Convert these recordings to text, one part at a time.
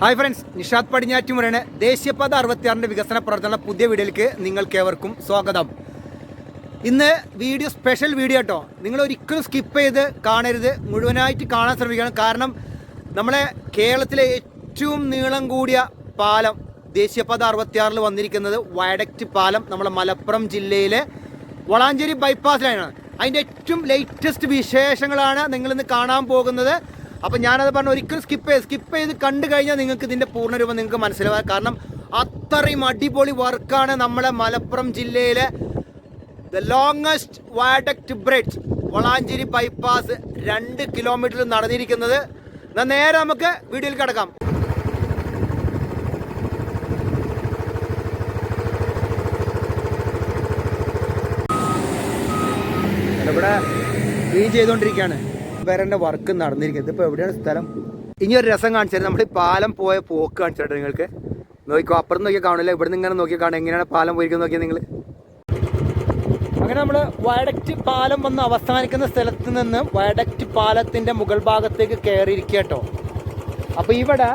Hi friends Nishad പടിഞ്ഞാറ്റുമുറയാണ് ദേശീയപാത അറുപത്തിയാറിന്റെ വികസന പ്രവർത്തനമുള്ള പുതിയ വീഡിയോയിലേക്ക് നിങ്ങൾക്കേവർക്കും സ്വാഗതം. ഇന്ന് വീഡിയോ സ്പെഷ്യൽ വീഡിയോ കേട്ടോ നിങ്ങൾ ഒരിക്കലും സ്കിപ്പ് ചെയ്ത് കാണരുത്. മുഴുവനായിട്ട് കാണാൻ ശ്രമിക്കണം. കാരണം നമ്മളെ കേരളത്തിലെ ഏറ്റവും നീളം കൂടിയ പാലം ദേശീയപാത അറുപത്തിയാറിൽ വന്നിരിക്കുന്നത് വയഡക്റ്റ് പാലം നമ്മളെ മലപ്പുറം ജില്ലയിലെ വളാഞ്ചേരി ബൈപ്പാസിലാണ് അതിന്റെ ഏറ്റവും ലേറ്റസ്റ്റ് വിശേഷങ്ങളാണ് നിങ്ങളിന്ന് കാണാൻ പോകുന്നത്. അപ്പം ഞാനത് പറഞ്ഞ ഒരിക്കലും സ്കിപ്പ് ചെയ്ത് സ്കിപ്പ് ചെയ്ത് കണ്ടു കഴിഞ്ഞാൽ നിങ്ങൾക്ക് ഇതിന്റെ പൂർണരൂപം നിങ്ങൾക്ക് മനസ്സിലാവാം. കാരണം അത്രയും അടിപൊളി വർക്കാണ് നമ്മളെ മലപ്പുറം ജില്ലയിലെ the longest viaduct bridge Valanchery bypass രണ്ട് കിലോമീറ്റർ നടന്നിരിക്കുന്നത്. എന്നാൽ നേരെ നമുക്ക് വീഡിയോയിൽ കിടക്കാം. ഇവിടെ ക്ലീൻ ചെയ്തുകൊണ്ടിരിക്കുകയാണ്. വേറെ വർക്ക് നടന്നിരിക്കുന്നത്. ഇതിപ്പോൾ എവിടെയാണ് സ്ഥലം? ഇനി ഒരു രസം കാണിച്ചത് നമ്മൾ പാലം പോയ പോക്ക് കാണിച്ചിട്ട് നിങ്ങൾക്ക്. നോക്കിക്കോ അപ്പുറം നോക്കിയാൽ കാണില്ല? ഇവിടെ നിന്ന് ഇങ്ങനെ നോക്കിയാൽ കാണാം. എങ്ങനെയാണ് പാലം പോയിരിക്കുന്നത് നോക്കിയാൽ നിങ്ങൾ അങ്ങനെ നമ്മൾ വയഡക്റ്റ് പാലം വന്ന് അവസാനിക്കുന്ന സ്ഥലത്ത് നിന്ന് വയഡക്റ്റ് പാലത്തിന്റെ മുകൾ ഭാഗത്തേക്ക് കയറിയിരിക്കുക കേട്ടോ അപ്പോൾ ഇവിടെ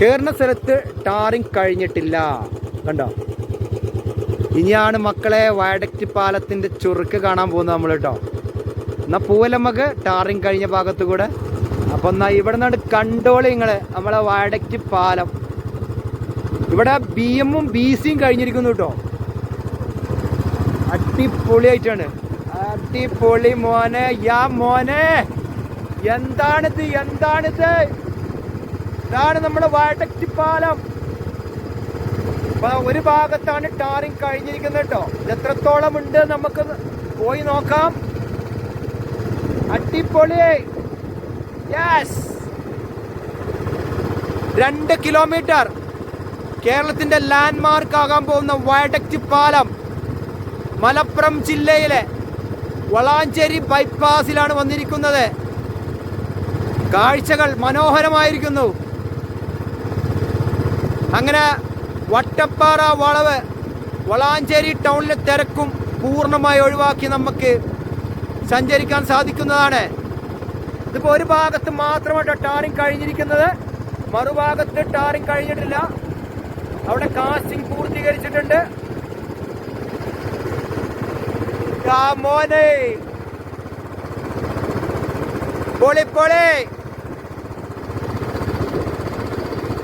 കയറുന്ന സ്ഥലത്ത് ടാറിങ് കഴിഞ്ഞിട്ടില്ല. കണ്ടോ? ഇനിയാണ് മക്കളെ വയഡക്റ്റ് പാലത്തിന്റെ ചുറുക്ക് കാണാൻ പോകുന്നത് നമ്മൾ കേട്ടോ എന്നാൽ പൂവലമ്മക്ക് ടാറിങ് കഴിഞ്ഞ ഭാഗത്ത് കൂടെ അപ്പോൾ എന്നാ ഇവിടെ നിന്നാണ് കണ്ടോളി നിങ്ങൾ നമ്മളെ വടക്ക് പാലം. ഇവിടെ ബി എമ്മും ബി സിയും കഴിഞ്ഞിരിക്കുന്നു കേട്ടോ അടിപൊളിയായിട്ടാണ്. അടിപൊളി മോനെ. യാ മോനെ. എന്താണിത്? എന്താണിത്? ഇതാണ് നമ്മുടെ വടക്ക് പാലം. അപ്പൊ ഒരു ഭാഗത്താണ് ടാറിങ് കഴിഞ്ഞിരിക്കുന്നത് കേട്ടോ എത്രത്തോളം ഉണ്ട് നമുക്ക് പോയി നോക്കാം. അടിപൊളി. യെസ് രണ്ട് കിലോമീറ്റർ കേരളത്തിന്റെ ലാൻഡ് മാർക്ക് ആകാൻ പോകുന്ന വയഡക്റ്റ് പാലം മലപ്പുറം ജില്ലയിലെ വളാഞ്ചേരി ബൈപ്പാസിലാണ് വന്നിരിക്കുന്നത്. കാഴ്ചകൾ മനോഹരമായിരിക്കുന്നു. അങ്ങനെ വട്ടപ്പാറ വളവ് വളാഞ്ചേരി ടൗണിലെ തിരക്കും പൂർണമായി ഒഴിവാക്കി നമുക്ക് സഞ്ചരിക്കാൻ സാധിക്കുന്നതാണ്. ഇതിപ്പോൾ ഒരു ഭാഗത്ത് മാത്രമായിട്ട് ടാറിങ് കഴിഞ്ഞിരിക്കുന്നത്. മറുഭാഗത്ത് ടാറിങ് കഴിഞ്ഞിട്ടില്ല. അവിടെ കാസ്റ്റിംഗ് പൂർത്തീകരിച്ചിട്ടുണ്ട്. മോനെ. പൊളി പൊളി.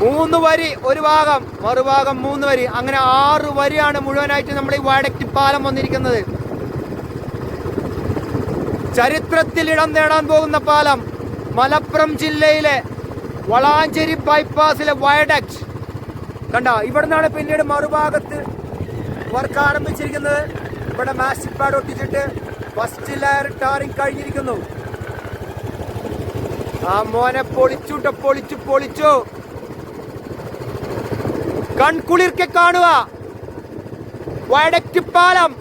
മൂന്ന് വരി ഒരു ഭാഗം മറുഭാഗം മൂന്ന് വരി. അങ്ങനെ ആറ് വരിയാണ് മുഴുവനായിട്ട് നമ്മൾ ഈ വടക്കിപ്പാലം പാലം വന്നിരിക്കുന്നത്. ചരിത്രത്തിൽ ഇടം നേടാൻ പോകുന്ന പാലം മലപ്പുറം ജില്ലയിലെ വളാഞ്ചേരി ബൈപ്പാസിലെ വയഡക്സ്. കണ്ട ഇവിടെ നിന്നാണ് പിന്നീട് മറുഭാഗത്ത് വർക്ക് ആരംഭിച്ചിരിക്കുന്നത്. ഇവിടെ മാസ്റ്റിക് പാഡ് ഒട്ടിച്ചിട്ട് ഫസ്റ്റ് ലെയർ ടാറിങ് കഴിഞ്ഞിരിക്കുന്നു. ആ മോനെ പൊളിച്ചുട്ടോ പൊളിച്ചു പൊളിച്ചു. കൺകുളിർക്കെ കാണുക. വയഡക്റ്റ് പാലം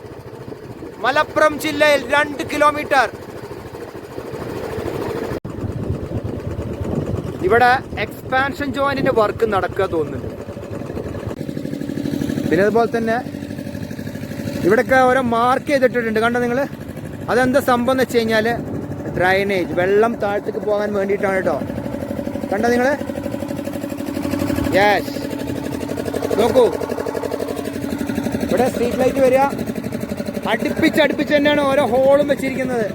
മലപ്പുറം ജില്ലയിൽ രണ്ട് കിലോമീറ്റർ ഇവിടെ എക്സ്പാൻഷൻ ജോയിന്റിന്റെ വർക്ക് നടക്കുക തോന്നുന്നുണ്ട്. പിന്നെ അതുപോലെ തന്നെ ഇവിടെയൊക്കെ ഓരോ മാർക്ക് ചെയ്തിട്ടിട്ടുണ്ട്. കണ്ടോ നിങ്ങൾ അതെന്താ സംഭവം എന്ന് വെച്ച് കഴിഞ്ഞാൽ ഡ്രൈനേജ് വെള്ളം താഴത്തേക്ക് പോകാൻ വേണ്ടിയിട്ടാണ് കേട്ടോ. കണ്ടോ നിങ്ങൾ യെസ് നോക്കൂ. ഇവിടെ സ്ട്രീറ്റ് ലൈറ്റ് വരിക. അടുപ്പിച്ച് അടുപ്പിച്ച് തന്നെയാണ് ഓരോ ഹോളും വെച്ചിരിക്കുന്നത്.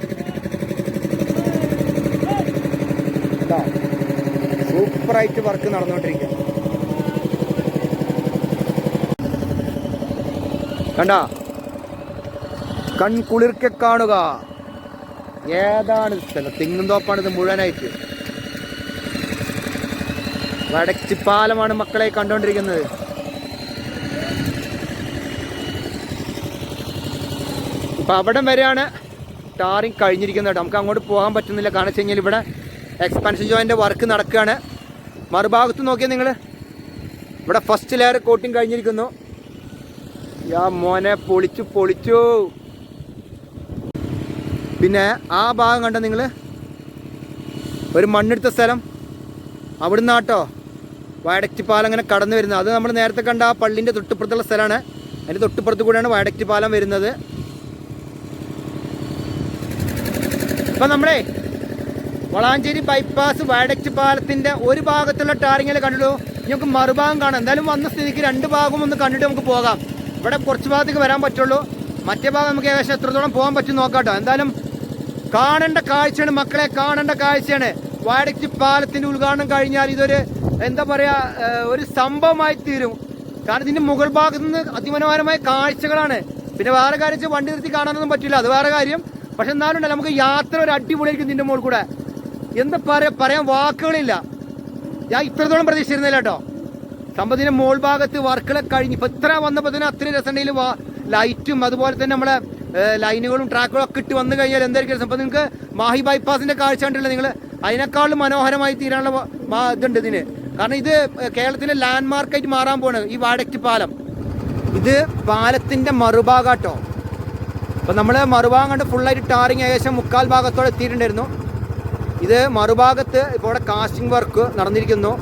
സൂപ്പറായിട്ട് വർക്ക് നടന്നുകൊണ്ടിരിക്കുക കണ്ട? കൺകുളിർക്കെ കാണുക. ഏതാണ് സ്ഥലം? തെങ്ങുന്തോപ്പാണ് ഇത് മുഴുവനായിട്ട്. വടക്ക് പാലമാണ് മക്കളെ കണ്ടുകൊണ്ടിരിക്കുന്നത് അപ്പൊ അവിടം വരെയാണ് ടാറിങ് കഴിഞ്ഞിരിക്കുന്നത്. നമുക്ക് അങ്ങോട്ട് പോകാൻ പറ്റുന്നില്ല. കാരണം വെച്ച് കഴിഞ്ഞാൽ ഇവിടെ എക്സ്പാൻഷൻ ജോയിന്റെ വർക്ക് നടക്കുകയാണ്. മറുഭാഗത്ത് നോക്കിയാൽ നിങ്ങൾ ഇവിടെ ഫസ്റ്റ് ലെയർ കോട്ടിങ് കഴിഞ്ഞിരിക്കുന്നു. യാ മോനെ പൊളിച്ചു പൊളിച്ചു. പിന്നെ ആ ഭാഗം കണ്ട നിങ്ങൾ ഒരു മണ്ണെടുത്ത സ്ഥലം. അവിടുന്ന് ആട്ടോ വയഡക്റ്റ് പാലം അങ്ങനെ കടന്നു വരുന്നത്. അത് നമ്മൾ നേരത്തെ കണ്ട ആ പള്ളിന്റെ തൊട്ടുപ്പുറത്തുള്ള സ്ഥലമാണ്. അതിന്റെ തൊട്ടുപ്പുറത്ത് കൂടെയാണ് വയഡക്റ്റ് പാലം വരുന്നത്. അപ്പം നമ്മളെ വളാഞ്ചേരി ബൈപ്പാസ് വയഡക്റ്റ് പാലത്തിന്റെ ഒരു ഭാഗത്തുള്ള ടാറിങ്ങിൽ കണ്ടിട്ടു. ഞങ്ങൾക്ക് മറുഭാഗം കാണാം. എന്തായാലും വന്ന സ്ഥിതിക്ക് രണ്ട് ഭാഗവും ഒന്ന് കണ്ടിട്ട് നമുക്ക് പോകാം. ഇവിടെ കുറച്ച് ഭാഗത്തേക്ക് വരാൻ പറ്റുള്ളൂ. മറ്റേ ഭാഗം നമുക്ക് ഏകദേശം എത്രത്തോളം പോകാൻ പറ്റും നോക്കാട്ടോ എന്തായാലും കാണേണ്ട കാഴ്ചയാണ് മക്കളെ കാണേണ്ട കാഴ്ചയാണ്. വയഡക്റ്റ് പാലത്തിന്റെ ഉദ്ഘാടനം കഴിഞ്ഞാൽ ഇതൊരു എന്താ പറയാ ഒരു സംഭവമായി തീരും. കാരണം ഇതിന്റെ മുകൾ ഭാഗത്ത് നിന്ന് അതിമനോഹരമായ കാഴ്ചകളാണ്. പിന്നെ വേറെ കാര്യം വെച്ചാൽ വണ്ടി നിർത്തി കാണാനൊന്നും പറ്റില്ല. അത് വേറെ കാര്യം. പക്ഷെ എന്നാലും നമുക്ക് യാത്ര ഒരു അടിപൊളിയായിരിക്കും ഇതിന്റെ മുകളിൽ കൂടെ. എന്താ പറയാ? പറയാൻ വാക്കുകളില്ല. ഞാൻ ഇത്രത്തോളം പ്രതീക്ഷിച്ചിരുന്നില്ല കേട്ടോ. സംഭവത്തിന്റെ മോൾ ഭാഗത്ത് വർക്കുകളൊക്കെ കഴിഞ്ഞ് ഇപ്പൊ ഇത്ര വന്നപ്പോ തന്നെ അത്രയും രസമുണ്ടെങ്കിൽ ലൈറ്റും അതുപോലെ തന്നെ നമ്മളെ ലൈനുകളും ട്രാക്കുകളും ഒക്കെ ഇട്ട് വന്നു കഴിഞ്ഞാൽ എന്തായിരിക്കും? ഇപ്പൊ നിങ്ങൾക്ക് മാഹി ബൈപ്പാസിന്റെ കാഴ്ച കണ്ടില്ല നിങ്ങൾ അതിനേക്കാളും മനോഹരമായി തീരാനുള്ള ഇതുണ്ട് ഇതിന്. കാരണം ഇത് കേരളത്തിലെ ലാൻഡ് മാർക്കായിട്ട് മാറാൻ പോണ് ഈ വാടക്ക് പാലം. ഇത് പാലത്തിന്റെ മറുഭാഗാട്ടോ. അപ്പൊ നമ്മൾ മറുഭാഗം കണ്ട് ഫുള്ളായിട്ട് ടാറിങ് ഏകദേശം മുക്കാൽ ഭാഗത്തോടെ എത്തിയിട്ടുണ്ടായിരുന്നു. ഇത് മറുഭാഗത്ത് ഇപ്പോൾ ഇവിടെ കാസ്റ്റിംഗ് വർക്ക് നടന്നിരിക്കുന്നു.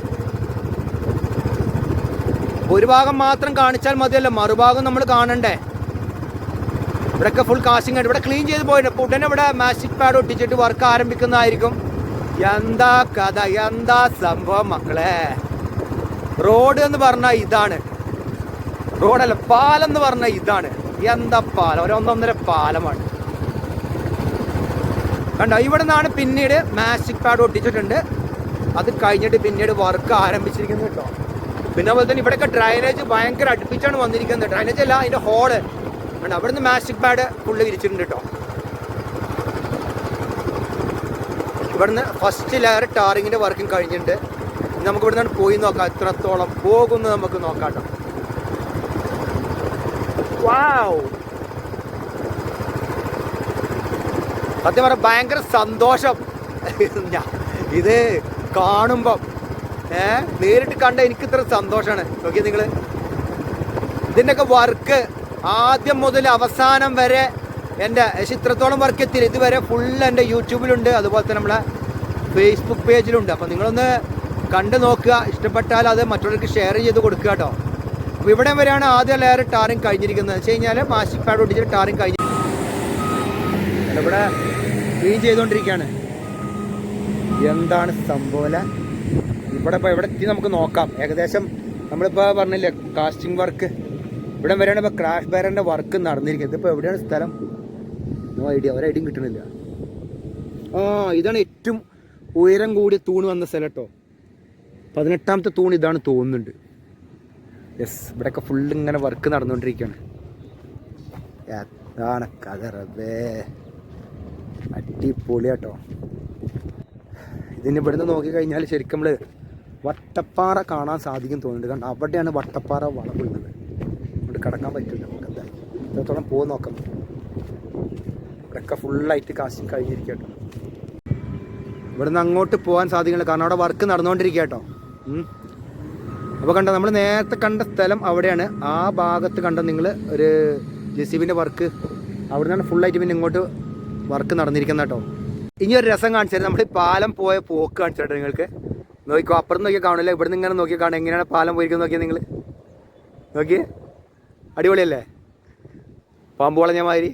ഒരു ഭാഗം മാത്രം കാണിച്ചാൽ മതിയല്ലോ മറുഭാഗം നമ്മൾ കാണണ്ടേ? ഇവിടെയൊക്കെ ഫുൾ കാസ്റ്റിംഗ് ആയിട്ട് ഇവിടെ ക്ലീൻ ചെയ്ത് പോയിട്ടുണ്ട്. അപ്പോൾ ഉടനെ ഇവിടെ മാസ്റ്റിക് പാഡ് ഒട്ടിച്ചിട്ട് വർക്ക് ആരംഭിക്കുന്നതായിരിക്കും. എന്താ കഥ? എന്താ സംഭവം മക്കളെ? റോഡ് എന്ന് പറഞ്ഞാൽ ഇതാണ്. റോഡല്ല പാലം എന്ന് പറഞ്ഞാൽ ഇതാണ്. എന്താ പാലം? ഒരു ഒന്നൊന്നര പാലമാണ്. കണ്ടോ ഇവിടെ നിന്നാണ് പിന്നീട് മാസ്റ്റിക് പാഡ് ഒട്ടിച്ചിട്ടുണ്ട്. അത് കഴിഞ്ഞിട്ട് പിന്നീട് വർക്ക് ആരംഭിച്ചിരിക്കുന്നു കേട്ടോ. പിന്നെ അതുപോലെ തന്നെ ഇവിടെയൊക്കെ ഡ്രൈനേജ് ഭയങ്കര അടുപ്പിച്ചാണ് വന്നിരിക്കുന്നത്. ഡ്രൈനേജ് അല്ല അതിന്റെ ഹോൾ കണ്ടോ അവിടെ നിന്ന് മാജിക് പാഡ് ഫുള്ള് വിരിച്ചിട്ടുണ്ട് കേട്ടോ. ഇവിടുന്ന് ഫസ്റ്റ് ലെയർ ടാറിങ്ങിന്റെ വർക്കും കഴിഞ്ഞിട്ടുണ്ട്. നമുക്ക് ഇവിടുന്ന് പോയി നോക്കാം എത്രത്തോളം പോകുന്നു നമുക്ക് നോക്കാം കേട്ടോ. വാവ് സത്യം പറയാം ഭയങ്കര സന്തോഷം. ഇത് കാണുമ്പം ഏ നേരിട്ട് കണ്ട എനിക്ക് ഇത്ര സന്തോഷമാണ് നോക്കിയ നിങ്ങൾ ഇതിന്റെയൊക്കെ വർക്ക് ആദ്യം മുതൽ അവസാനം വരെ എന്റെ ചിത്രത്തോളം വർക്ക് എത്തിയില്ല. ഇതുവരെ ഫുൾ എന്റെ യൂട്യൂബിലുണ്ട് അതുപോലെ തന്നെ നമ്മളെ ഫേസ്ബുക്ക് പേജിലുണ്ട് അപ്പോൾ നിങ്ങളൊന്ന് കണ്ടു നോക്കുക. ഇഷ്ടപ്പെട്ടാൽ അത് മറ്റുള്ളവർക്ക് ഷെയർ ചെയ്ത് കൊടുക്കുക കേട്ടോ. അപ്പോൾ ഇവിടെ വരെയാണ് ആദ്യ ലെയർ ടാറിങ് കഴിഞ്ഞിരിക്കുന്നത്. വെച്ച് കഴിഞ്ഞാൽ മാസ്റ്റിക് പാഡ് ഒട്ടിച്ചിട്ട് ടാറിങ് കഴിഞ്ഞിരിക്കുന്നത് ഇവിടെ ക്ലീൻ ചെയ്തുകൊണ്ടിരിക്കുകയാണ് എന്താണ് സംഭവം ഇവിടെ ഇപ്പോൾ ഇവിടെ എത്തി നമുക്ക് നോക്കാം. ഏകദേശം നമ്മളിപ്പോൾ പറഞ്ഞില്ലേ കാസ്റ്റിംഗ് വർക്ക് ഇവിടെ വരെയാണ് ഇപ്പോൾ ക്രാഷ് ബാരന്റെ വർക്ക് നടന്നിരിക്കുന്നത്. ഇപ്പോൾ എവിടെയാണ് സ്ഥലം? നോ ഐഡിയ ഒരു ഐഡിയും കിട്ടണില്ല ആ ഇതാണ് ഏറ്റവും ഉയരം കൂടിയ തൂണ് വന്ന സ്ഥലം കേട്ടോ. പതിനെട്ടാമത്തെ തൂണ് ഇതാണ് തോന്നുന്നുണ്ട്. യെസ് ഇവിടെയൊക്കെ ഫുള്ള് ഇങ്ങനെ വർക്ക് നടന്നുകൊണ്ടിരിക്കുകയാണ്. അതാണ് കഥ അടിപൊളിയാട്ടോ. ഇതിന് ഇവിടുന്ന് നോക്കിക്കഴിഞ്ഞാൽ ശരിക്കും നമ്മൾ വട്ടപ്പാറ കാണാൻ സാധിക്കും തോന്നുന്നുണ്ട്. കാരണം അവിടെയാണ് വട്ടപ്പാറ വളവുള്ളത് അതുകൊണ്ട് കിടക്കാൻ പറ്റില്ല നമുക്ക് എന്താ ഇത്രത്തോളം പോയി നോക്കാം. ഇവിടെയൊക്കെ ഫുള്ളായിട്ട് കാസ്റ്റിംഗ് കഴിഞ്ഞിരിക്കട്ടോ ഇവിടുന്ന് അങ്ങോട്ട് പോകാൻ സാധിക്കില്ല കാരണം അവിടെ വർക്ക് നടന്നുകൊണ്ടിരിക്കുക കേട്ടോ അപ്പോൾ കണ്ട നമ്മൾ നേരത്തെ കണ്ട സ്ഥലം അവിടെയാണ്. ആ ഭാഗത്ത് കണ്ട നിങ്ങൾ ഒരു ജെ സി ബിന്റെ വർക്ക് അവിടെ നിന്നാണ് ഫുള്ളായിട്ട് പിന്നെ ഇങ്ങോട്ട് വർക്ക് നടന്നിരിക്കുന്ന കേട്ടോ. ഇനി ഒരു രസം കാണിച്ചു തരാം നമ്മൾ പാലം പോയ പോക്ക് കാണിച്ചു നിങ്ങൾക്ക്. നോക്കിക്കോ അപ്പുറം നോക്കിയാൽ കാണില്ല ഇവിടെ നിന്ന് ഇങ്ങനെ നോക്കിയാൽ കാണാം. എങ്ങനെയാണ് പാലം പോയിരിക്കുന്നത് നോക്കിയാൽ നിങ്ങൾ നോക്കിയേ അടിപൊളിയല്ലേ? പാമ്പ് മാതിരി.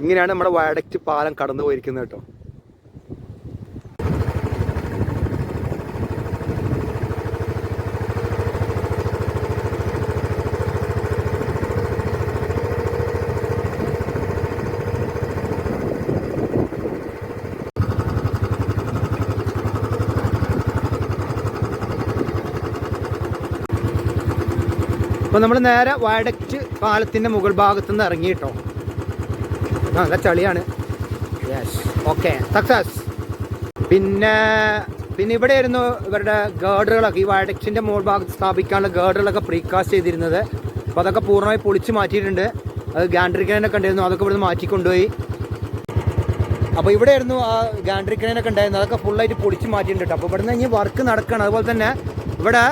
ഇങ്ങനെയാണ് നമ്മുടെ വയഡക്റ്റ് പാലം കടന്നു പോയിരിക്കുന്നത് കേട്ടോ. അപ്പോൾ നമ്മൾ നേരെ വയഡക്റ്റ് പാലത്തിന്റെ മുകൾ ഭാഗത്തു നിന്ന് ഇറങ്ങി കേട്ടോ. നല്ല ചളിയാണ്. യെസ് ഓക്കെ സക്സസ് പിന്നെ പിന്നെ ഇവിടെ ആയിരുന്നു ഇവരുടെ ഗേർഡറുകളൊക്കെ ഈ വയഡക്റ്റിന്റെ മുകൾ ഭാഗത്ത് സ്ഥാപിക്കാനുള്ള ഗേർഡറുകളൊക്കെ പ്രീകാസ്റ്റ് ചെയ്തിരുന്നത്. അപ്പോൾ അതൊക്കെ പൂർണമായി പൊളിച്ച് മാറ്റിയിട്ടുണ്ട്. അത് ഗാൻഡ്രിക്കനൊക്കെ ഉണ്ടായിരുന്നു അതൊക്കെ ഇവിടുന്ന് മാറ്റിക്കൊണ്ടുപോയി. അപ്പോൾ ഇവിടെ ആയിരുന്നു ആ ഗാൻഡ്രിക്കനൊക്കെ ഉണ്ടായിരുന്നു അതൊക്കെ ഫുള്ളായിട്ട് പൊളിച്ച് മാറ്റിയിട്ടുണ്ട് അപ്പോൾ ഇവിടുന്ന് ഇനി വർക്ക് നടക്കണം. അതുപോലെ തന്നെ ഇവിടെ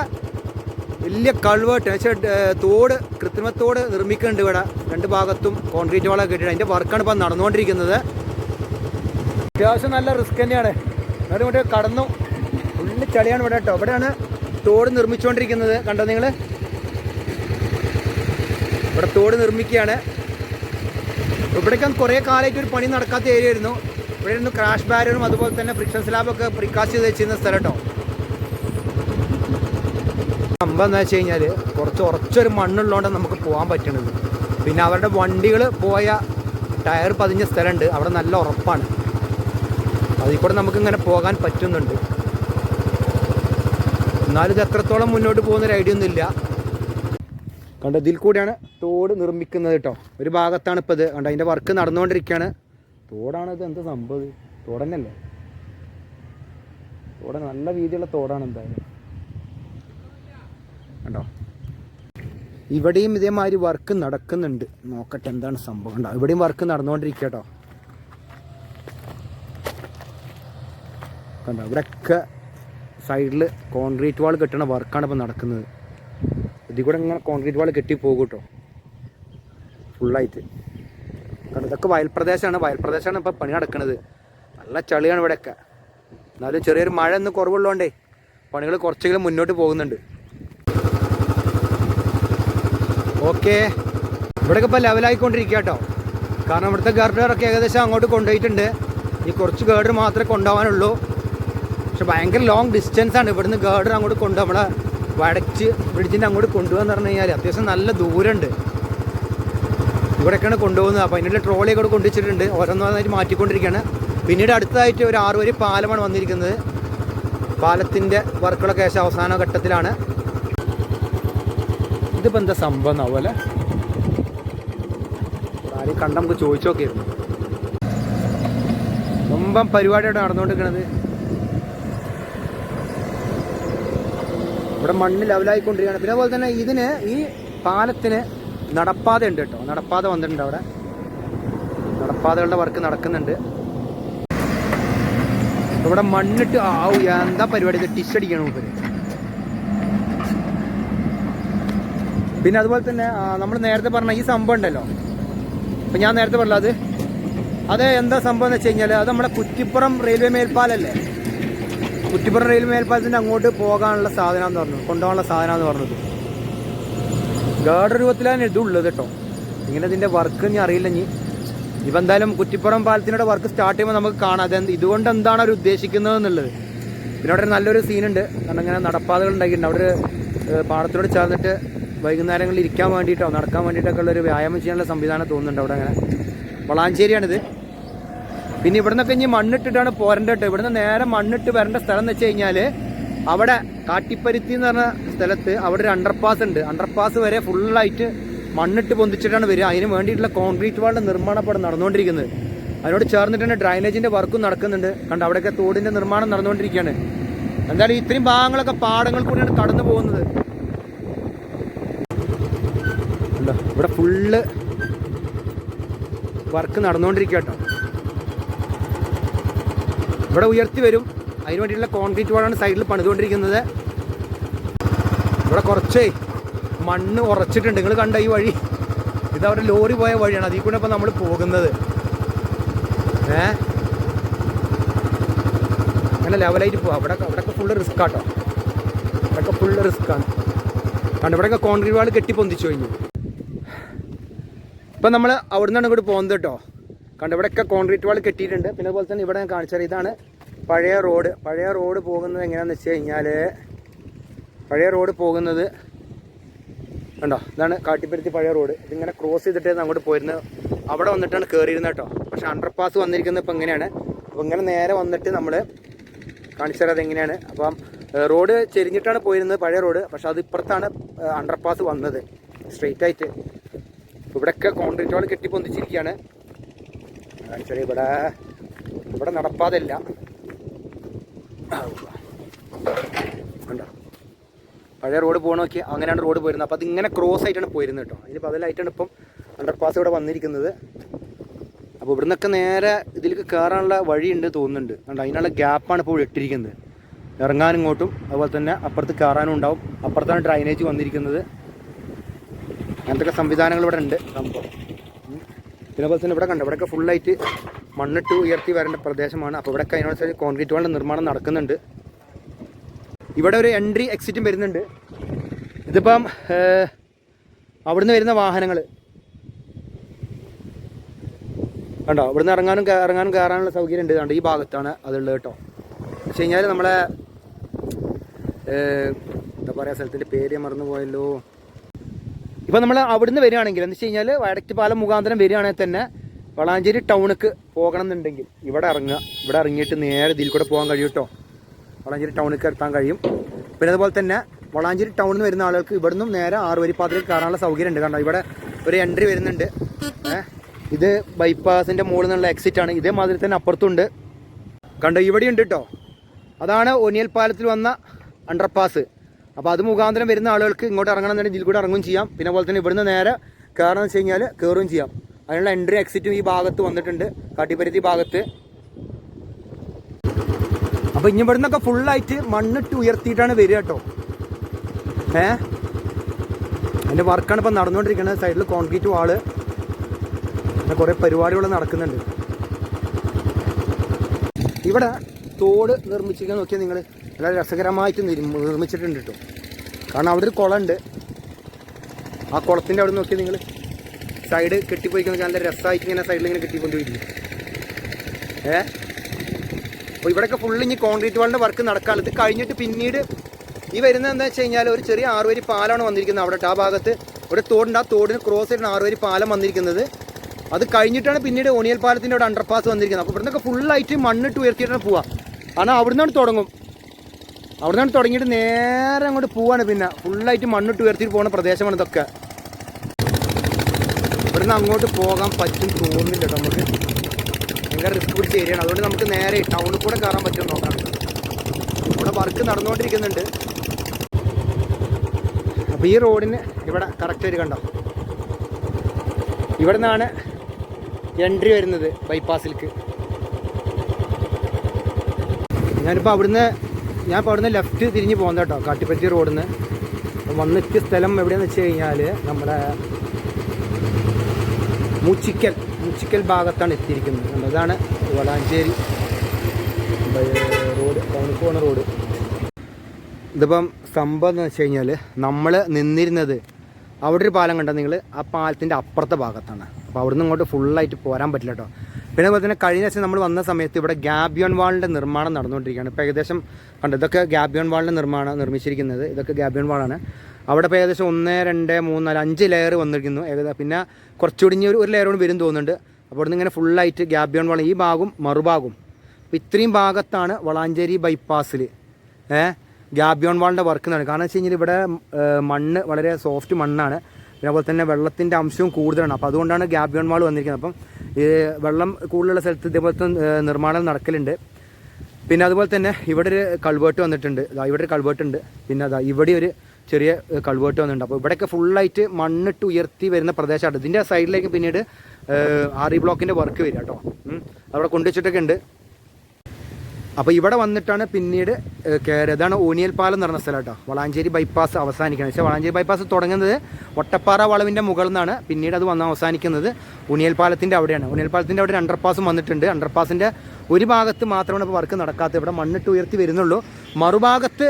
വലിയ കൾവേർട്ട് വെച്ചാൽ തോട് കൃത്രിമത്തോട് നിർമ്മിക്കുന്നുണ്ട് ഇവിടെ. രണ്ട് ഭാഗത്തും കോൺക്രീറ്റ് വളം ഇട്ടിട്ട് അതിന്റെ വർക്കാണ് ഇപ്പം നടന്നുകൊണ്ടിരിക്കുന്നത്. അത്യാവശ്യം നല്ല റിസ്ക് തന്നെയാണ്. എന്നാലും ഇവിടെ കടന്നു. ഫുള്ള് ചളിയാണ് ഇവിടെ കേട്ടോ. ഇവിടെയാണ് തോട് നിർമ്മിച്ചുകൊണ്ടിരിക്കുന്നത്. കണ്ടോ നിങ്ങൾ ഇവിടെ തോട് നിർമ്മിക്കുകയാണ്. ഇവിടേക്ക് കുറേ കാലമായിട്ട് ഒരു പണി നടക്കാത്ത ഏരിയ ആയിരുന്നു. ഇവിടെ ഇരുന്ന് ക്രാഷ് ബാരിയറും അതുപോലെ തന്നെ ഫ്രിക്ഷൻ സ്ലാബൊക്കെ പ്രിക്കാസ്റ്റ് ചെയ്ത് വെച്ചിരുന്ന സ്ഥലം കേട്ടോ. സംഭവം എന്താ വെച്ച് കഴിഞ്ഞാൽ കുറച്ച് ഉറച്ചൊരു മണ്ണുള്ളതുകൊണ്ട് നമുക്ക് പോകാൻ പറ്റണത്. പിന്നെ അവരുടെ വണ്ടികൾ പോയ ടയർ പതിഞ്ഞ സ്ഥലമുണ്ട് അവിടെ നല്ല ഉറപ്പാണ്. അതിൽ കൂടെ നമുക്കിങ്ങനെ പോകാൻ പറ്റുന്നുണ്ട്. എന്നാലും ഇത് എത്രത്തോളം മുന്നോട്ട് പോകുന്ന ഒരു ഐഡിയ ഒന്നും ഇല്ല കണ്ടോ ഇതിൽ കൂടിയാണ് തോട് നിർമ്മിക്കുന്നത് കേട്ടോ ഒരു ഭാഗത്താണ് ഇപ്പോൾ ഇത് കണ്ട അതിന്റെ വർക്ക് നടന്നുകൊണ്ടിരിക്കുകയാണ് തോടാണ് ഇത് എന്ത് സംഭവം? തോടന്നല്ലേ? തോട് നല്ല രീതിയിലുള്ള തോടാണ് എന്തായാലും. കണ്ടോ? ഇവിടെയും ഇതേമാതിരി വർക്ക് നടക്കുന്നുണ്ട്. നോക്കട്ടെ എന്താണ് സംഭവം? കണ്ടോ? ഇവിടെയും വർക്ക് നടന്നുകൊണ്ടിരിക്കുക കേട്ടോ. കണ്ടോ? ഇവിടെയൊക്കെ സൈഡിൽ കോൺക്രീറ്റ് വാൾ കെട്ടണ വർക്കാണ് ഇപ്പോൾ നടക്കുന്നത്. ഇതിൽ കൂടെ ഇങ്ങനെ കോൺക്രീറ്റ് വാൾ കെട്ടി പോകും കേട്ടോ. ഫുള്ളായിട്ട് കണ്ടോ? ഇതൊക്കെ വയൽ പ്രദേശമാണ്. വയൽ പ്രദേശമാണ് ഇപ്പോൾ പണി നടക്കുന്നത്. നല്ല ചളിയാണ് ഇവിടെയൊക്കെ. എന്നാലും ചെറിയൊരു മഴ ഒന്ന് കുറവുള്ളതുകൊണ്ടേ പണികൾ കുറച്ചെങ്കിലും മുന്നോട്ട് പോകുന്നുണ്ട്. ഓക്കെ. ഇവിടെയൊക്കെ ഇപ്പോൾ ലെവലായിക്കൊണ്ടിരിക്കുക കേട്ടോ കാരണം ഇവിടുത്തെ ഗർഡറൊക്കെ ഏകദേശം അങ്ങോട്ട് കൊണ്ടുപോയിട്ടുണ്ട്. ഈ കുറച്ച് ഗേഡർ മാത്രമേ കൊണ്ടുപോകാനുള്ളൂ. പക്ഷെ ഭയങ്കര ലോങ് ഡിസ്റ്റൻസാണ് ഇവിടുന്ന് ഗേഡർ അങ്ങോട്ട് കൊണ്ട് നമ്മളെ വടച്ച് ബ്രിഡ്ജിന്റെ അങ്ങോട്ട് കൊണ്ടുപോകാന്ന് പറഞ്ഞു കഴിഞ്ഞാൽ അത്യാവശ്യം നല്ല ദൂരമുണ്ട്. ഇവിടെയൊക്കെയാണ് കൊണ്ടുപോകുന്നത്. അപ്പോൾ അതിനുള്ള ട്രോളി കൂടെ കൊണ്ടുവച്ചിട്ടുണ്ട്. ഓരോന്നോന്നായിട്ട് മാറ്റിക്കൊണ്ടിരിക്കുകയാണ്. പിന്നീട് അടുത്തതായിട്ട് ഒരു ആറ് വരി പാലമാണ് വന്നിരിക്കുന്നത്. പാലത്തിന്റെ വർക്കുകളൊക്കെ ഏകദേശം അവസാന ഘട്ടത്തിലാണ്. ഇതിപ്പോൾ എന്താ സംഭവം എന്നാവും അല്ലേ? ആരും കണ്ട നമുക്ക് ചോദിച്ചു നോക്കിയിരുന്നു മുമ്പം പരിപാടിയായിട്ട് നടന്നുകൊണ്ടിരിക്കണത്. ഇവിടെ മണ്ണ് ലെവലായിക്കൊണ്ടിരിക്കുകയാണ്. പിന്നെ അതുപോലെ തന്നെ ഇതിന് ഈ പാലത്തിന് നടപ്പാത ഉണ്ട് കേട്ടോ. നടപ്പാത വന്നിട്ടുണ്ട് അവിടെ. നടപ്പാതകളുടെ വർക്ക് നടക്കുന്നുണ്ട്. ഇവിടെ മണ്ണിട്ട് ആവു. എന്താ പരിപാടി? ഇത് ടിഷടിക്കണം ഇവർ? പിന്നെ അതുപോലെ തന്നെ നമ്മൾ നേരത്തെ പറഞ്ഞ ഈ സംഭവം ഉണ്ടല്ലോ. അപ്പം ഞാൻ നേരത്തെ പറഞ്ഞത് അത്. അത് എന്താ സംഭവം എന്ന് വെച്ച് കഴിഞ്ഞാൽ അത് നമ്മുടെ കുറ്റിപ്പുറം റെയിൽവേ മേൽപ്പാലല്ലേ? കുറ്റിപ്പുറം റെയിൽവേ മേൽപ്പാലത്തിന്റെ അങ്ങോട്ട് പോകാനുള്ള സാധനം എന്ന് പറഞ്ഞു കൊണ്ടുപോകാനുള്ള സാധനം എന്ന് പറഞ്ഞത്. ഗാർഡ് രൂപത്തിലാണ് ഇതുള്ളത് കേട്ടോ. ഇങ്ങനെ ഇതിന്റെ വർക്ക് ഇനി അറിയില്ല ഇനി. ഇപ്പം എന്തായാലും കുറ്റിപ്പുറം പാലത്തിനോട് വർക്ക് സ്റ്റാർട്ട് ചെയ്യുമ്പോൾ നമുക്ക് കാണാം. അത് ഇതുകൊണ്ട് എന്താണ് അവർ ഉദ്ദേശിക്കുന്നത് എന്നുള്ളത്. പിന്നെ അവിടെ നല്ലൊരു സീനുണ്ട് കാരണം ഇങ്ങനെ നടപ്പാതകൾ ഉണ്ടാക്കിയിട്ടുണ്ട്. അവിടെ പാടത്തോട് ചേർന്നിട്ട് വൈകുന്നേരങ്ങളിൽ ഇരിക്കാൻ വേണ്ടിയിട്ടോ നടക്കാൻ വേണ്ടിയിട്ടൊക്കെ ഉള്ളൊരു വ്യായാമം ചെയ്യാനുള്ള സംവിധാനം തോന്നുന്നുണ്ട് അവിടെ അങ്ങനെ. വളാഞ്ചേരിയാണിത്. പിന്നെ ഇവിടുന്നൊക്കെ ഇനി മണ്ണിട്ടിട്ടാണ് പോരേണ്ടത് കേട്ടോ. ഇവിടുന്ന് നേരെ മണ്ണിട്ട് വരേണ്ട സ്ഥലം എന്ന് വെച്ച് കഴിഞ്ഞാൽ അവിടെ കാട്ടിപ്പരുത്തി എന്ന് പറഞ്ഞ സ്ഥലത്ത് അവിടെ ഒരു അണ്ടർപാസ് ഉണ്ട്. അണ്ടർപാസ് വരെ ഫുള്ളായിട്ട് മണ്ണിട്ട് പൊന്തിച്ചിട്ടാണ് വരിക. അതിന് വേണ്ടിയിട്ടുള്ള കോൺക്രീറ്റ് വാളിന്റെ നിർമ്മാണം അവിടെ നടന്നുകൊണ്ടിരിക്കുന്നത്. അതിനോട് ചേർന്നിട്ട് തന്നെ ഡ്രൈനേജിന്റെ വർക്കും നടക്കുന്നുണ്ട്. കണ്ട് അവിടെയൊക്കെ തോടിന്റെ നിർമ്മാണം നടന്നുകൊണ്ടിരിക്കുകയാണ്. എന്തായാലും ഇത്രയും ഭാഗങ്ങളൊക്കെ പാടങ്ങൾ കൂടിയാണ് കടന്നു പോകുന്നത് ഉണ്ടോ? ഇവിടെ ഫുള്ള് വർക്ക് നടന്നുകൊണ്ടിരിക്കുക കേട്ടോ ഇവിടെ ഉയർത്തി വരും. അതിന് വേണ്ടിയിട്ടുള്ള കോൺക്രീറ്റ് വാളാണ് സൈഡിൽ പണിതുകൊണ്ടിരിക്കുന്നത്. ഇവിടെ കുറച്ച് മണ്ണ് ഉറച്ചിട്ടുണ്ട്. നിങ്ങൾ കണ്ട ഈ വഴി? ഇത് അവിടെ ലോറി പോയ വഴിയാണ്. അതിൽ കൂടെ ഇപ്പം നമ്മൾ പോകുന്നത്. ഏ? അങ്ങനെ ലെവലായിട്ട് പോവാം. അവിടെ അവിടെയൊക്കെ ഫുള്ള് റിസ്ക് ആട്ടോ അവിടെയൊക്കെ ഫുള്ള് റിസ്ക്കാണ് കാരണം ഇവിടെയൊക്കെ കോൺക്രീറ്റ് വാൾ കെട്ടി പൊന്തിച്ചു കഴിഞ്ഞു. ഇപ്പം നമ്മൾ അവിടെ നിന്നാണ് ഇങ്ങോട്ട് പോകുന്നത് കേട്ടോ. കണ്ട് ഇവിടെയൊക്കെ കോൺക്രീറ്റ് വാൾ കെട്ടിയിട്ടുണ്ട്. പിന്നെ അതുപോലെ തന്നെ ഇവിടെ ഞാൻ കാണിച്ചത് ഇതാണ് പഴയ റോഡ്. പഴയ റോഡ് പോകുന്നത് എങ്ങനെയാണെന്ന് വെച്ച് കഴിഞ്ഞാൽ പഴയ റോഡ് പോകുന്നത് കണ്ടോ ഇതാണ് കാട്ടിപ്പരുത്തി പഴയ റോഡ്. ഇതിങ്ങനെ ക്രോസ് ചെയ്തിട്ട് അങ്ങോട്ട് പോയിരുന്നത് അവിടെ വന്നിട്ടാണ് കയറിയിരുന്നത് കേട്ടോ. പക്ഷേ അണ്ടർപാസ് വന്നിരിക്കുന്നത് ഇപ്പം എങ്ങനെയാണ്? അപ്പോൾ ഇങ്ങനെ നേരെ വന്നിട്ട് നമ്മൾ കാണിച്ചു എങ്ങനെയാണ്. അപ്പം റോഡ് ചെരിഞ്ഞിട്ടാണ് പോയിരുന്നത് പഴയ റോഡ്. പക്ഷെ അത് ഇപ്പുറത്താണ് അണ്ടർപാസ് വന്നത്. സ്ട്രെയിറ്റ് ആയിട്ട്. ഇവിടെയൊക്കെ കോൺക്രീറ്റ് വാൾ കെട്ടി പൊന്തിച്ചിരിക്കുകയാണ് കാണിച്ചാൽ ഇവിടെ ഇവിടെ നടപ്പാതല്ല പഴയ റോഡ് പോകണ നോക്കി അങ്ങനെയാണ് റോഡ് പോയിരുന്നത്. അപ്പോൾ അതിങ്ങനെ ക്രോസ് ആയിട്ടാണ് പോയിരുന്നത് കേട്ടോ. അതിന് പതിലായിട്ടാണ് ഇപ്പം അണ്ടർപാസ് ഇവിടെ വന്നിരിക്കുന്നത്. അപ്പോൾ ഇവിടുന്നൊക്കെ നേരെ ഇതിലേക്ക് കയറാനുള്ള വഴിയുണ്ട് തോന്നുന്നുണ്ട്. കണ്ടോ? അതിനുള്ള ഗ്യാപ്പാണ് ഇപ്പോൾ ഇവിടെ ഇട്ടിരിക്കുന്നത്. ഇറങ്ങാനും ഇങ്ങോട്ടും അതുപോലെ തന്നെ അപ്പുറത്ത് കയറാനും ഉണ്ടാവും. അപ്പുറത്താണ് ഡ്രൈനേജ് വന്നിരിക്കുന്നത്. അങ്ങനത്തെ സംവിധാനങ്ങൾ ഇവിടെ ഉണ്ട്. സംഭവം. പിന്നെ പോലെ തന്നെ ഇവിടെ കണ്ടു? ഇവിടെയൊക്കെ ഫുള്ളായിട്ട് മണ്ണിട്ട് ഉയർത്തി വരേണ്ട പ്രദേശമാണ്. അപ്പോൾ ഇവിടെയൊക്കെ അതിനനുസരിച്ച് കോൺക്രീറ്റ് വാളിന്റെ നിർമ്മാണം നടക്കുന്നുണ്ട്. ഇവിടെ ഒരു എൻട്രി എക്സിറ്റും വരുന്നുണ്ട്. ഇതിപ്പം അവിടുന്ന് വരുന്ന വാഹനങ്ങൾ കണ്ടോ? ഇവിടുന്ന് ഇറങ്ങാനും ഇറങ്ങാനും കയറാനുള്ള സൗകര്യം ഉണ്ട് കണ്ടോ? ഈ ഭാഗത്താണ് അതുള്ളത് കേട്ടോ. വെച്ച് കഴിഞ്ഞാൽ നമ്മളെ എന്താ പറയുക സ്ഥലത്തിന്റെ പേര് മറന്നു പോയല്ലോ ഇപ്പം നമ്മൾ അവിടുന്ന് വരികയാണെങ്കിൽ എന്ന് വെച്ച് കഴിഞ്ഞാൽ വയടക്റ്റ് പാലം മുഖാന്തരം വരികയാണെങ്കിൽ തന്നെ വളാഞ്ചേരി ടൗണിക്ക് പോകണം എന്നുണ്ടെങ്കിൽ ഇവിടെ ഇറങ്ങുക. ഇവിടെ ഇറങ്ങിയിട്ട് നേരെ ഇതിൽ കൂടെ പോകാൻ കഴിയും കേട്ടോ. വളാഞ്ചേരി ടൗണിലേക്ക് എത്താൻ കഴിയും. പിന്നെ അതുപോലെ തന്നെ വളാഞ്ചേരി ടൗണിൽ നിന്ന് വരുന്ന ആളുകൾക്ക് ഇവിടുന്നും നേരെ ആറ് വരിപ്പാതയിൽ കയറാനുള്ള സൗകര്യം ഉണ്ട്. കണ്ടോ ഇവിടെ ഒരു എൻട്രി വരുന്നുണ്ട്. ഇത് ബൈപ്പാസിന്റെ മുകളിൽ നിന്നുള്ള എക്സിറ്റ് ആണ്. ഇതേമാതിരി തന്നെ അപ്പുറത്തുണ്ട്. കണ്ടോ ഇവിടെയുണ്ട് കേട്ടോ. അതാണ് ഒനിയൽ പാലത്തിൽ വന്ന അണ്ടർപാസ് അപ്പോൾ അത് മുഖാന്തരം വരുന്ന ആളുകൾക്ക് ഇങ്ങോട്ട് ഇറങ്ങണം എന്നുണ്ടെങ്കിൽ ഇതിൽ കൂടെ ഇറങ്ങുകയും ചെയ്യാം. പിന്നെ അതുപോലെ തന്നെ ഇവിടുന്ന് നേരെ കയറണം വെച്ച് കഴിഞ്ഞാൽ കയറുകയും ചെയ്യാം. അതിനുള്ള എൻട്രി എക്സിറ്റും ഈ ഭാഗത്ത് വന്നിട്ടുണ്ട്. കാട്ടിപ്പരുത്തി ഭാഗത്ത്. അപ്പോൾ ഇനി ഇവിടുന്നൊക്കെ ഫുള്ളായിട്ട് മണ്ണിട്ട് ഉയർത്തിയിട്ടാണ് വരിക കേട്ടോ. ഏ? അതിന്റെ വർക്കാണ് ഇപ്പം നടന്നുകൊണ്ടിരിക്കുന്നത്. സൈഡിൽ കോൺക്രീറ്റ് വാൾ പിന്നെ കുറേ പരിപാടികൾ നടക്കുന്നുണ്ട്. ഇവിടെ തോട് നിർമ്മിച്ചിരിക്കാൻ നോക്കിയാൽ നിങ്ങൾ വളരെ രസകരമായിട്ട് നിർ- നിർമ്മിച്ചിട്ടുണ്ട് കേട്ടോ കാരണം അവിടെ ഒരു കുളമുണ്ട് ആ കുളത്തിന്റെ അവിടെ നോക്കി നിങ്ങൾ സൈഡ് കെട്ടിപ്പോയിക്കുന്ന നല്ല രസമായിട്ട് ഇങ്ങനെ സൈഡിൽ ഇങ്ങനെ കെട്ടിക്കൊണ്ടിരിക്കും. ഏ? അപ്പോൾ ഇവിടെയൊക്കെ ഫുള്ള് ഇനി കോൺക്രീറ്റ് വാളിന്റെ വർക്ക് നടക്കാറ് ഇത് കഴിഞ്ഞിട്ട് പിന്നീട് ഈ വരുന്നത് എന്താ വെച്ച് കഴിഞ്ഞാൽ ഒരു ചെറിയ ആറുവരി പാലമാണ് വന്നിരിക്കുന്നത് അവിടെ ആ ഭാഗത്ത്. ഒരു തോടുണ്ട്. ആ തോടിന് ക്രോസ് ചെയ്തിട്ട് ആറുവരി പാലം വന്നിരിക്കുന്നത്. അത് കഴിഞ്ഞിട്ടാണ് പിന്നീട് ഓണിയൽ പാലത്തിന്റെ അവിടെ അണ്ടർപാസ് വന്നിരിക്കുന്നത്. അപ്പോൾ ഇവിടുന്നൊക്കെ ഫുള്ളായിട്ട് മണ്ണിട്ട് ഉയർത്തിയിട്ടാണ് പോവുക കാരണം അവിടുന്നാണ് തുടങ്ങും. അവിടുന്നാണ് തുടങ്ങിയിട്ട് നേരെ അങ്ങോട്ട് പോവാണ് പിന്നെ. ഫുള്ളായിട്ട് മണ്ണിട്ട് ഉയർത്തിട്ട് പോകുന്ന പ്രദേശമാണ് ഇതൊക്കെ. ഇവിടുന്ന് അങ്ങോട്ട് പോകാൻ പറ്റും തോന്നുന്നില്ല കേട്ടോ നമുക്ക്. ഭയങ്കര റിസ്ക് പിടിച്ച ഏരിയയാണ് അതുകൊണ്ട് നമുക്ക് നേരെ ടൗണിൽ കൂടെ കയറാൻ പറ്റും നോക്കാം ഇവിടെ വർക്ക് നടന്നുകൊണ്ടിരിക്കുന്നുണ്ട്. അപ്പോൾ ഈ റോഡിന് ഇവിടെ കറക്റ്റ് ഒരു കണ്ടോ? ഇവിടെ നിന്നാണ് എൻട്രി വരുന്നത് ബൈപ്പാസിലേക്ക് ഞാനിപ്പോൾ അവിടുന്ന് ഞാൻ ഇപ്പോൾ അവിടുന്ന് ലെഫ്റ്റ് തിരിഞ്ഞ് പോകുന്നത് കേട്ടോ കാട്ടിപ്പറ്റി റോഡിൽ നിന്ന് വന്നെത്തിയ സ്ഥലം എവിടെയാണെന്ന് വെച്ച് കഴിഞ്ഞാൽ നമ്മുടെ മുച്ചിക്കൽ മുച്ചിക്കൽ ഭാഗത്താണ് എത്തിയിരിക്കുന്നത്. അതാണ് വളാഞ്ചേരി. റോഡ് ടൗണിൽ റോഡ്. ഇതിപ്പം സംഭവം എന്ന് വെച്ച് കഴിഞ്ഞാൽ നമ്മൾ നിന്നിരുന്നത് അവിടെ ഒരു പാലം കണ്ടോ നിങ്ങൾ ആ പാലത്തിന്റെ അപ്പുറത്തെ ഭാഗത്താണ്. അപ്പോൾ അവിടുന്ന് ഇങ്ങോട്ട് ഫുള്ളായിട്ട് പോരാൻ പറ്റില്ല കേട്ടോ. പിന്നെ അതുപോലെ തന്നെ കഴിഞ്ഞ ദിവസം നമ്മൾ വന്ന സമയത്ത് ഇവിടെ ഗാബിയോൺ വാളിന്റെ നിർമ്മാണം നടന്നുകൊണ്ടിരിക്കുകയാണ്. ഇപ്പോൾ ഏകദേശം കണ്ടോ ഇതൊക്കെ ഗാബിയോൺ വാളിന്റെ നിർമ്മാണം നിർമ്മിച്ചിരിക്കുന്നത്. ഇതൊക്കെ ഗാബിയോൺ വാളാണ്. അവിടെ ഇപ്പോൾ ഏകദേശം ഒന്ന് രണ്ട് മൂന്ന് നാല് അഞ്ച് ലെയർ വന്നിരിക്കുന്നു. ഏകദേശം പിന്നെ കുറച്ചുകൂടി ഇനി ഒരു ലെയർ കൂടി വരും തോന്നുന്നുണ്ട്. അപ്പോൾ ഇവിടുന്ന് ഇങ്ങനെ ഫുള്ളായിട്ട് ഗാബിയോൺ വാൾ ഈ ഭാഗവും മറുഭാഗവും. അപ്പോൾ ഇത്രയും ഭാഗത്താണ് വളാഞ്ചേരി ബൈപ്പാസിൽ ഏഹ് ഗാബിയോൺ വാളിന്റെ വർക്ക് എന്നാണ് കാരണം വെച്ച് കഴിഞ്ഞാൽ ഇവിടെ മണ്ണ് വളരെ സോഫ്റ്റ് മണ്ണാണ്. പിന്നെ അതുപോലെ തന്നെ വെള്ളത്തിന്റെ അംശവും കൂടുതലാണ്. അപ്പോൾ അതുകൊണ്ടാണ് ഗാബിയോൺ വാൾ വന്നിരിക്കുന്നത്. അപ്പം ഈ വെള്ളം കൂടുതലുള്ള സ്ഥലത്ത് ഇതേപോലത്തെ നിർമ്മാണം നടക്കലുണ്ട്. പിന്നെ അതുപോലെ തന്നെ ഇവിടെ ഒരു കൾവേർട്ട് വന്നിട്ടുണ്ട്. ഇവിടെ ഒരു കൾവേർട്ട് ഉണ്ട്. പിന്നെ അതാ ഇവിടെ ഒരു ചെറിയ കൾവേർട്ട് വന്നിട്ടുണ്ട്. അപ്പോൾ ഇവിടെയൊക്കെ ഫുള്ളായിട്ട് മണ്ണിട്ട് ഉയർത്തി വരുന്ന പ്രദേശമാണ്. ഇതിന്റെ സൈഡിലേക്ക് പിന്നീട് ആർ ഇ ബ്ലോക്കിന്റെ വർക്ക് വരിക കേട്ടോ. അവിടെ കൊണ്ടുവച്ചിട്ടൊക്കെ ഉണ്ട്. അപ്പോൾ ഇവിടെ വന്നിട്ടാണ് പിന്നീട് കയറിയത് അതാണ് ഓനിയൽ പാലം എന്ന് പറഞ്ഞ സ്ഥലം കേട്ടോ. വളാഞ്ചേരി ബൈപ്പാസ് അവസാനിക്കുന്നത് പക്ഷേ വളാഞ്ചേരി ബൈപ്പാസ് തുടങ്ങുന്നത് ഒട്ടപ്പാറ വളവിന്റെ മുകളിൽ നിന്നാണ്. പിന്നീട് അത് വന്ന് അവസാനിക്കുന്നത് ഉണിയൽ പാലത്തിന്റെ അവിടെയാണ്. ഉണിയൽ പാലത്തിന്റെ അവിടെ അണ്ടർപാസും വന്നിട്ടുണ്ട്. അണ്ടർപാസിന്റെ ഒരു ഭാഗത്ത് മാത്രമാണ് ഇപ്പോൾ വർക്ക് നടക്കാത്തത്. ഇവിടെ മണ്ണിട്ട് ഉയർത്തി വരുന്നുള്ളൂ. മറുഭാഗത്ത്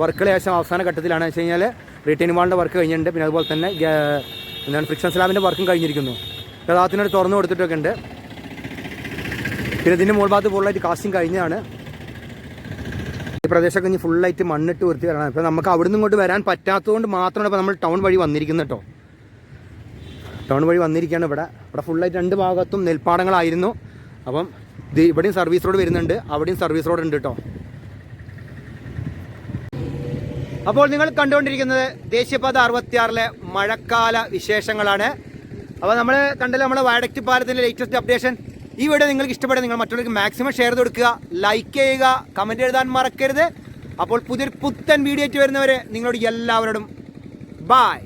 വർക്കുകൾ ഏകദേശം അവസാന ഘട്ടത്തിലാണ്. വെച്ച് കഴിഞ്ഞാൽ റീറ്റെയിൻ വാളിന്റെ വർക്ക് കഴിഞ്ഞിട്ടുണ്ട്. പിന്നെ അതുപോലെ തന്നെ എന്താണ് ഫ്രിക്ഷൻ സ്ലാബിന്റെ വർക്കും കഴിഞ്ഞിരിക്കുന്നു. ഗതാഗതത്തിനോട് തുറന്നു കൊടുത്തിട്ടൊക്കെ ഉണ്ട്. പിന്നെ ഇതിന്റെ മുകൾ ഭാഗത്ത് ഫുള്ളായിട്ട് കാസ്റ്റിംഗ് കഴിഞ്ഞതാണ്. ഈ പ്രദേശമൊക്കെ ഇനി ഫുള്ളായിട്ട് മണ്ണിട്ട് വൃത്തി വരണം ഇപ്പോൾ നമുക്ക് അവിടെ നിന്ന് ഇങ്ങോട്ട് വരാൻ പറ്റാത്തതുകൊണ്ട് മാത്രമാണ് ഇപ്പോൾ നമ്മൾ ടൗൺ വഴി വന്നിരിക്കുന്നത് കേട്ടോ ടൗൺ വഴി വന്നിരിക്കുകയാണ് ഇവിടെ. ഇവിടെ ഫുള്ളായിട്ട് രണ്ട് ഭാഗത്തും നെൽപ്പാടങ്ങളായിരുന്നു. അപ്പം ഇത് ഇവിടെയും സർവീസ് റോഡ് വരുന്നുണ്ട്. അവിടെയും സർവീസ് റോഡ് ഉണ്ട് കേട്ടോ അപ്പോൾ നിങ്ങൾ കണ്ടുകൊണ്ടിരിക്കുന്നത് ദേശീയപാത അറുപത്തിയാറിലെ മഴക്കാല വിശേഷങ്ങളാണ്. അപ്പോൾ നമ്മൾ കണ്ടല്ലോ നമ്മുടെ വയഡക്റ്റ് പാലത്തിന്റെ ലേറ്റസ്റ്റ് അപ്ഡേഷൻ ഈ വീഡിയോ നിങ്ങൾക്ക് ഇഷ്ടപ്പെട്ട നിങ്ങൾ മറ്റുള്ളവർക്ക് മാക്സിമം ഷെയർ ചെയ്ത് കൊടുക്കുക ലൈക്ക് ചെയ്യുക കമന്റ് എഴുതാൻ മറക്കരുത്. അപ്പോൾ പുതിയൊരു പുത്തൻ വീഡിയോ ആയിട്ട് വരുന്നവരെ നിങ്ങളോട് എല്ലാവരോടും ബായ്